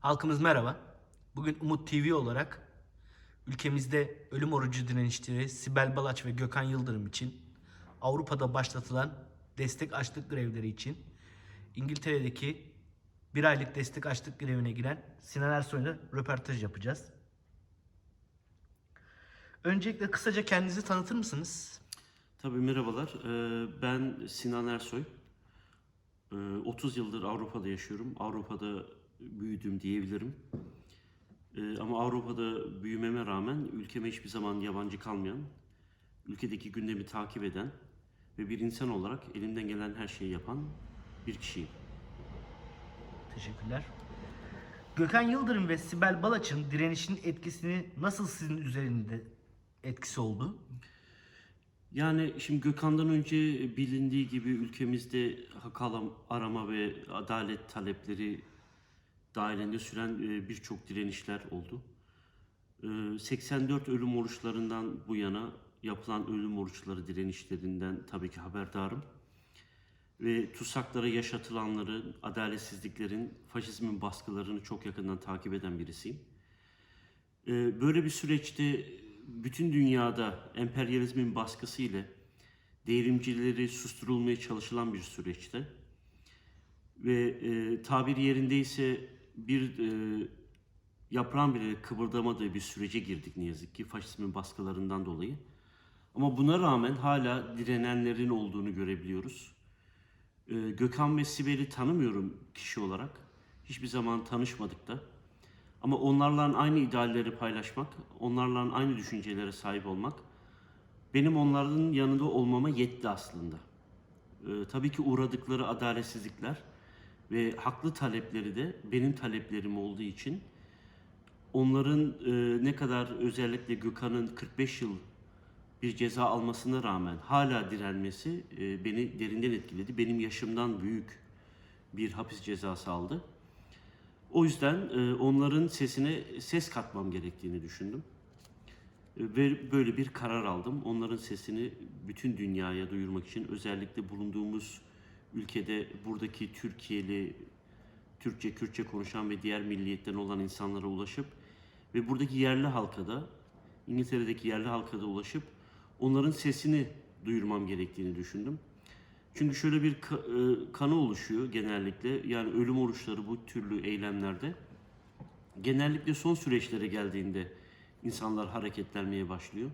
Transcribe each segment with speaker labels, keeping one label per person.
Speaker 1: Halkımız merhaba. Bugün Umut TV olarak ülkemizde ölüm orucu direnişleri Sibel Balaç ve Gökhan Yıldırım için Avrupa'da başlatılan destek açlık grevleri için İngiltere'deki bir aylık destek açlık grevine giren Sinan Ersoy'la röportaj yapacağız. Öncelikle kısaca kendinizi tanıtır mısınız?
Speaker 2: Tabii merhabalar. Ee, Ben Sinan Ersoy. Ee, 30 yıldır Avrupa'da yaşıyorum. Avrupa'da büyüdüm diyebilirim. Ee, Ama Avrupa'da büyümeme rağmen ülkeme hiçbir zaman yabancı kalmayan, ülkedeki gündemi takip eden ve bir insan olarak elimden gelen her şeyi yapan bir kişiyim.
Speaker 1: Teşekkürler. Gökhan Yıldırım ve Sibel Balaç'ın direnişin etkisini nasıl sizin üzerinde etkisi oldu?
Speaker 2: Yani şimdi Gökhan'dan önce bilindiği gibi ülkemizde hak arama ve adalet talepleri dahilinde süren e, birçok direnişler oldu. E, 84 ölüm oruçlarından bu yana yapılan ölüm oruçları direnişlerinden tabii ki haberdarım. Ve TUSAK'lara yaşatılanları, adaletsizliklerin, faşizmin baskılarını çok yakından takip eden birisiyim. Ee, Böyle bir süreçte bütün dünyada emperyalizmin baskısı ile devrimcileri susturulmaya çalışılan bir süreçte ve e, tabir yerindeyse bir e, yaprağın bile kıpırdamadığı bir sürece girdik ne yazık ki faşizmin baskılarından dolayı. Ama buna rağmen hala direnenlerin olduğunu görebiliyoruz. Ee, Gökhan ve Sibel'i tanımıyorum kişi olarak. Hiçbir zaman tanışmadık da. Ama onlarla aynı idealleri paylaşmak, onlarla aynı düşüncelere sahip olmak benim onların yanında olmama yetti aslında. Ee, tabii ki uğradıkları adaletsizlikler ve haklı talepleri de benim taleplerim olduğu için onların e, ne kadar özellikle Gökhan'ın 45 yıl bir ceza almasına rağmen hala direnmesi e, beni derinden etkiledi. Benim yaşımdan büyük bir hapis cezası aldı. O yüzden e, onların sesine ses katmam gerektiğini düşündüm. E, Ve böyle bir karar aldım. Onların sesini bütün dünyaya duyurmak için özellikle bulunduğumuz ülkede buradaki Türkiye'li, Türkçe, Kürtçe konuşan ve diğer milliyetten olan insanlara ulaşıp ve buradaki yerli halka da, İngiltere'deki yerli halka da ulaşıp onların sesini duyurmam gerektiğini düşündüm. Çünkü şöyle bir e, kanı oluşuyor genellikle. Yani ölüm oruçları bu türlü eylemlerde genellikle son süreçlere geldiğinde insanlar hareketlenmeye başlıyor.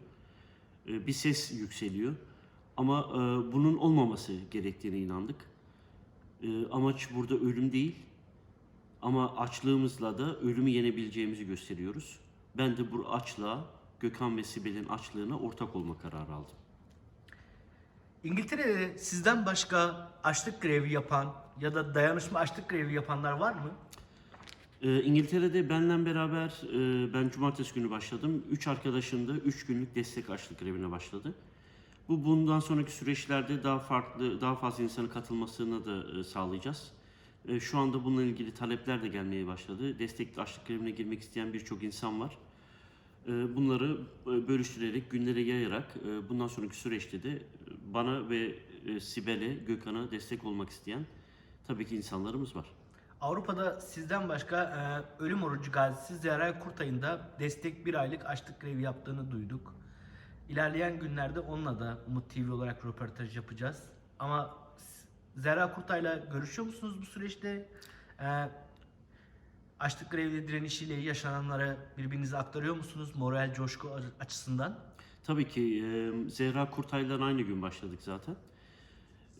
Speaker 2: E, Bir ses yükseliyor. Ama e, bunun olmaması gerektiğine inandık. E, Amaç burada ölüm değil. Ama açlığımızla da ölümü yenebileceğimizi gösteriyoruz. Ben de bu açlığa, Gökhan ve Sibel'in açlığına ortak olma kararı aldım.
Speaker 1: İngiltere'de sizden başka açlık grevi yapan ya da dayanışma açlık grevi yapanlar var mı?
Speaker 2: Ee, İngiltere'de benle beraber e, ben cumartesi günü başladım. Üç arkadaşım da üç günlük destek açlık grevine başladı. Bu bundan sonraki süreçlerde daha farklı, daha fazla insanın katılmasını da e, sağlayacağız. E, Şu anda bununla ilgili talepler de gelmeye başladı. Destek açlık grevine girmek isteyen birçok insan var. E, Bunları e, bölüştürerek, günlere yayarak bundan sonraki süreçte de bana ve Sibel'e, Gökhan'a destek olmak isteyen tabii ki insanlarımız var.
Speaker 1: Avrupa'da sizden başka e, ölüm orucu gazisi Zehra Kurtay'ın da destek bir aylık açlık grevi yaptığını duyduk. İlerleyen günlerde onunla da Umut TV olarak röportaj yapacağız. Ama Zehra Kurtay'la görüşüyor musunuz bu süreçte? E, açlık grevi direnişiyle yaşananlara birbirinize aktarıyor musunuz moral coşku açısından?
Speaker 2: Tabii ki e, Zehra Kurtay'la aynı gün başladık zaten.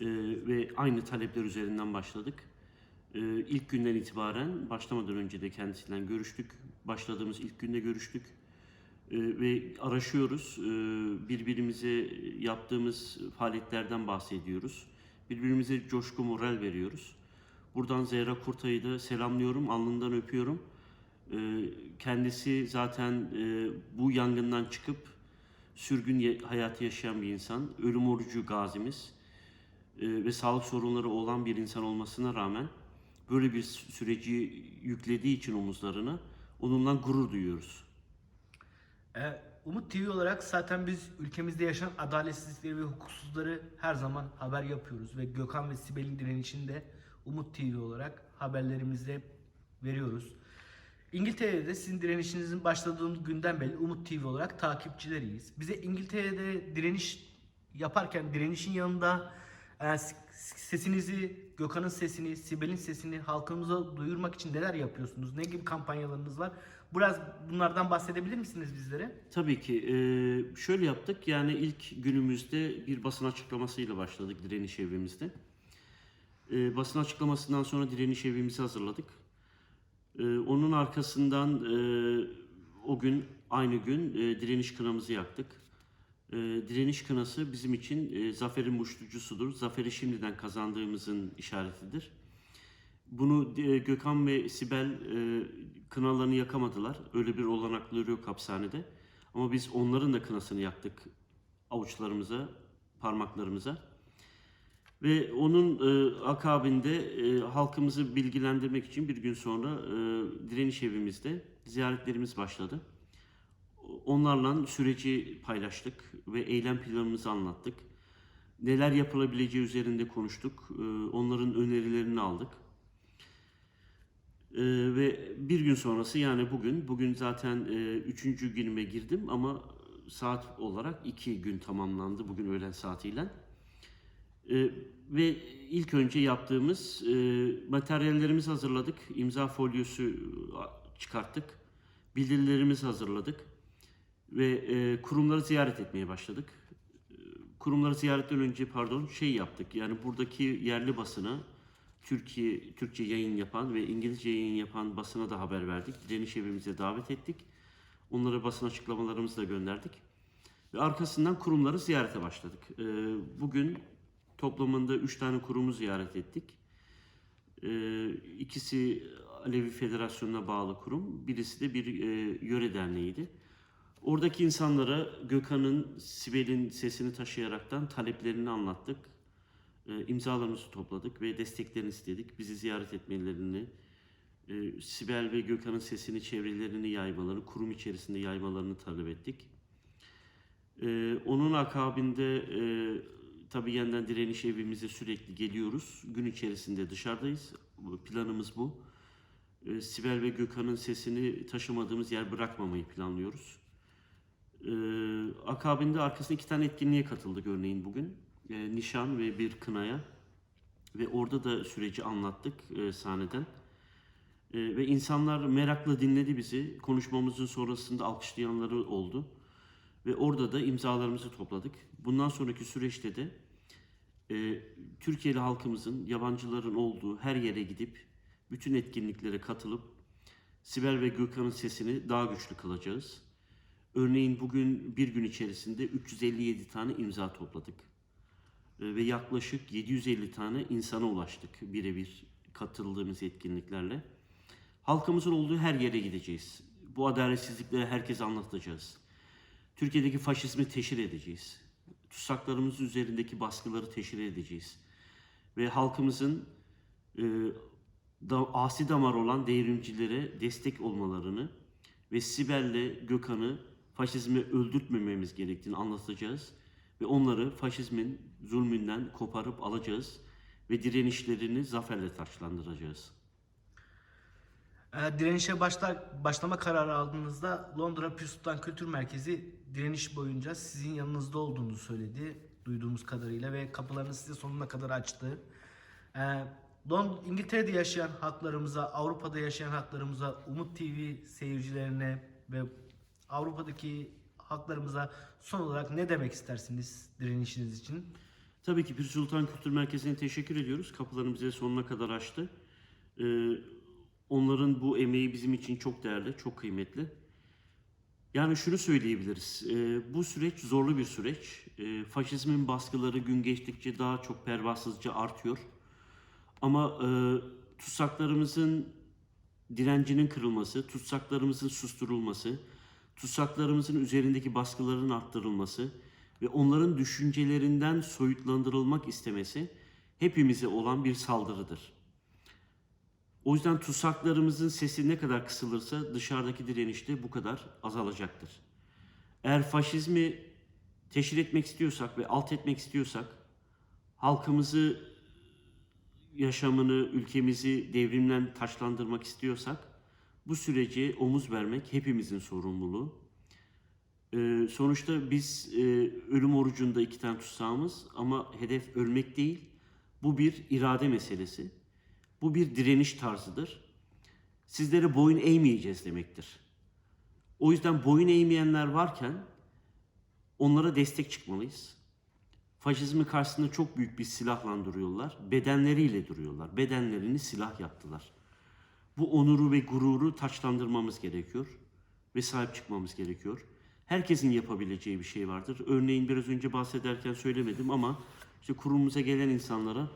Speaker 2: E, ve aynı talepler üzerinden başladık. E, ilk günden itibaren başlamadan önce de kendisiyle görüştük. Başladığımız ilk günde görüştük. E, ve araşıyoruz. E, birbirimize yaptığımız faaliyetlerden bahsediyoruz. Birbirimize coşku moral veriyoruz. Buradan Zehra Kurtay'ı da selamlıyorum, alnından öpüyorum. E, kendisi zaten e, bu yangından çıkıp sürgün hayatı yaşayan bir insan, ölüm orucu gazimiz ve sağlık sorunları olan bir insan olmasına rağmen böyle bir sü- süreci yüklediği için omuzlarına onunla gurur duyuyoruz.
Speaker 1: Ee, Umut TV olarak zaten biz ülkemizde yaşanan adaletsizlikleri ve hukuksuzları her zaman haber yapıyoruz ve Gökhan ve Sibel'in direnişinde Umut TV olarak haberlerimizde veriyoruz. İngiltere'de sizin direnişinizin başladığı günden beri Umut TV olarak takipçileriyiz. Bize İngiltere'de direniş yaparken direnişin yanında e, sesinizi, Gökhan'ın sesini, Sibel'in sesini halkımıza duyurmak için neler yapıyorsunuz? Ne gibi kampanyalarınız var? Biraz bunlardan bahsedebilir misiniz bizlere?
Speaker 2: Tabii ki. Ee, şöyle yaptık. Yani ilk günümüzde bir basın açıklamasıyla başladık direniş evimizde. Ee, basın açıklamasından sonra direniş evimizi hazırladık. Ee, onun arkasından e, o gün aynı gün e, direniş kınamızı yaktık. E, direniş kınası bizim için e, zaferin muştucusudur. Zaferi şimdiden kazandığımızın işaretidir. Bunu e, Gökhan ve Sibel e, kınalarını yakamadılar. Öyle bir olanakları yok hapishanede. Ama biz onların da kınasını yaktık avuçlarımıza, parmaklarımıza. Ve onun e, akabinde e, halkımızı bilgilendirmek için bir gün sonra e, direniş evimizde ziyaretlerimiz başladı. Onlarla süreci paylaştık ve eylem planımızı anlattık. Neler yapılabileceği üzerinde konuştuk. E, onların önerilerini aldık. Ee, ve bir gün sonrası yani bugün, bugün zaten e, üçüncü günüme girdim ama saat olarak iki gün tamamlandı bugün öğlen saatiyle. Ee, ve ilk önce yaptığımız e, materyallerimizi hazırladık, imza folyosu e, çıkarttık, bildirilerimizi hazırladık ve e, kurumları ziyaret etmeye başladık. E, Kurumları ziyaretten önce pardon şey yaptık yani buradaki yerli basına Türkiye Türkçe yayın yapan ve İngilizce yayın yapan basına da haber verdik. Direniş evimize davet ettik. Onlara basın açıklamalarımızı da gönderdik. Ve arkasından kurumları ziyarete başladık. Ee, bugün toplamında 3 tane kurumu ziyaret ettik. Ee, ikisi Alevi Federasyonu'na bağlı kurum, birisi de bir e, yöre derneğiydi. Oradaki insanlara Gökhan'ın, Sibel'in sesini taşıyaraktan taleplerini anlattık. E, imzalarımızı topladık ve desteklerini istedik. Bizi ziyaret etmelerini, e, Sibel ve Gökhan'ın sesini çevrelerini yaymalarını, kurum içerisinde yaymalarını talep ettik. E, onun akabinde e, tabii yeniden direniş evimize sürekli geliyoruz. Gün içerisinde dışarıdayız. Planımız bu. E, Sibel ve Gökhan'ın sesini taşımadığımız yer bırakmamayı planlıyoruz. E, akabinde arkasında iki tane etkinliğe katıldık örneğin bugün e, nişan ve bir kınaya ve orada da süreci anlattık e, sahneden. E, ve insanlar merakla dinledi bizi. Konuşmamızın sonrasında alkışlayanları oldu. Ve orada da imzalarımızı topladık. Bundan sonraki süreçte de e, Türkiye'li halkımızın, yabancıların olduğu her yere gidip bütün etkinliklere katılıp Sibel ve Gökhan'ın sesini daha güçlü kılacağız. Örneğin bugün bir gün içerisinde 357 tane imza topladık. E, ve yaklaşık 750 tane insana ulaştık birebir katıldığımız etkinliklerle. Halkımızın olduğu her yere gideceğiz. Bu adaletsizlikleri herkese anlatacağız. Türkiye'deki faşizmi teşhir edeceğiz. Tutsaklarımız üzerindeki baskıları teşhir edeceğiz. Ve halkımızın e, da, asi damar olan devrimcilere destek olmalarını ve Sibel'le Gökhan'ı faşizmi öldürtmememiz gerektiğini anlatacağız ve onları faşizmin zulmünden koparıp alacağız ve direnişlerini zaferle taçlandıracağız.
Speaker 1: Direnişe başlar, başlama kararı aldığınızda Londra Pir Sultan Kültür Merkezi direniş boyunca sizin yanınızda olduğunu söyledi duyduğumuz kadarıyla ve kapılarını size sonuna kadar açtı. E, İngiltere'de yaşayan haklarımıza, Avrupa'da yaşayan haklarımıza, Umut TV seyircilerine ve Avrupa'daki haklarımıza son olarak ne demek istersiniz direnişiniz için?
Speaker 2: Tabii ki Pir Sultan Kültür Merkezi'ne teşekkür ediyoruz. Kapılarını bize sonuna kadar açtı. Ee, onların bu emeği bizim için çok değerli, çok kıymetli. Yani şunu söyleyebiliriz. Ee, bu süreç zorlu bir süreç. Ee, faşizmin baskıları gün geçtikçe daha çok pervasızca artıyor. Ama e, tutsaklarımızın direncinin kırılması, tutsaklarımızın susturulması, tutsaklarımızın üzerindeki baskıların arttırılması ve onların düşüncelerinden soyutlandırılmak istemesi hepimize olan bir saldırıdır. O yüzden tutsaklarımızın sesi ne kadar kısılırsa dışarıdaki direniş de bu kadar azalacaktır. Eğer faşizmi teşhir etmek istiyorsak ve alt etmek istiyorsak halkımızı yaşamını, ülkemizi devrimden taşlandırmak istiyorsak Bu sürece omuz vermek hepimizin sorumluluğu. Ee, sonuçta biz e, ölüm orucunda iki tane tutsağımız ama hedef ölmek değil. Bu bir irade meselesi. Bu bir direniş tarzıdır. Sizlere boyun eğmeyeceğiz demektir. O yüzden boyun eğmeyenler varken onlara destek çıkmalıyız. Faşizmi karşısında çok büyük bir silahla duruyorlar. Bedenleriyle duruyorlar. Bedenlerini silah yaptılar. Bu onuru ve gururu taçlandırmamız gerekiyor ve sahip çıkmamız gerekiyor. Herkesin yapabileceği bir şey vardır. Örneğin biraz önce bahsederken söylemedim ama işte kurumumuza gelen insanlara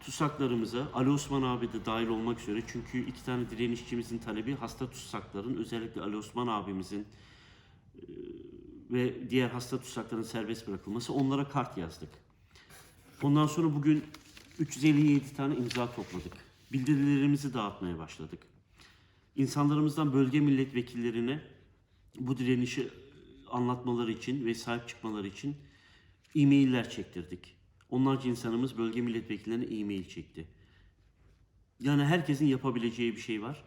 Speaker 2: tutsaklarımıza Ali Osman abi de dahil olmak üzere çünkü iki tane direnişçimizin talebi hasta tutsakların özellikle Ali Osman abimizin e, ve diğer hasta tutsakların serbest bırakılması onlara kart yazdık. Ondan sonra bugün 357 tane imza topladık. Bildirilerimizi dağıtmaya başladık. İnsanlarımızdan bölge milletvekillerine bu direnişi anlatmaları için ve sahip çıkmaları için e-mailler çektirdik. Onlarca insanımız bölge milletvekillerine e-mail çekti. Yani herkesin yapabileceği bir şey var.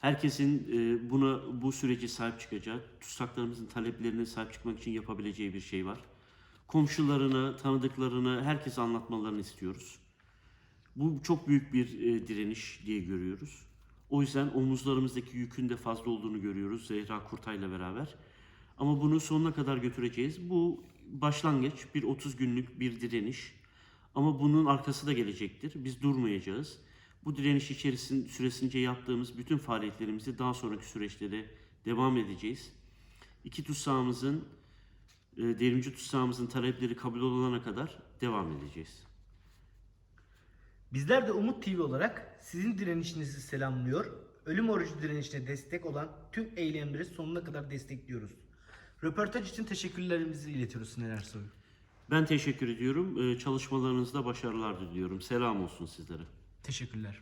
Speaker 2: Herkesin e, buna bu sürece sahip çıkacağı, tutsaklarımızın taleplerine sahip çıkmak için yapabileceği bir şey var. Komşularına, tanıdıklarına herkese anlatmalarını istiyoruz. Bu çok büyük bir e, direniş diye görüyoruz. O yüzden omuzlarımızdaki yükün de fazla olduğunu görüyoruz Zehra Kurtay'la beraber. Ama bunu sonuna kadar götüreceğiz. Bu başlangıç, bir 30 günlük bir direniş. Ama bunun arkası da gelecektir. Biz durmayacağız. Bu direniş içerisinde süresince yaptığımız bütün faaliyetlerimizi daha sonraki süreçte de devam edeceğiz. İki tutsağımızın, e, devrimci tutsağımızın talepleri kabul olana kadar devam edeceğiz.
Speaker 1: Bizler de Umut TV olarak sizin direnişinizi selamlıyor. Ölüm orucu direnişine destek olan tüm eylemleri sonuna kadar destekliyoruz. Röportaj için teşekkürlerimizi iletiyoruz Sinan Ersoy.
Speaker 2: Ben teşekkür ediyorum. E, Çalışmalarınızda başarılar diliyorum. Selam olsun sizlere.
Speaker 1: Teşekkürler.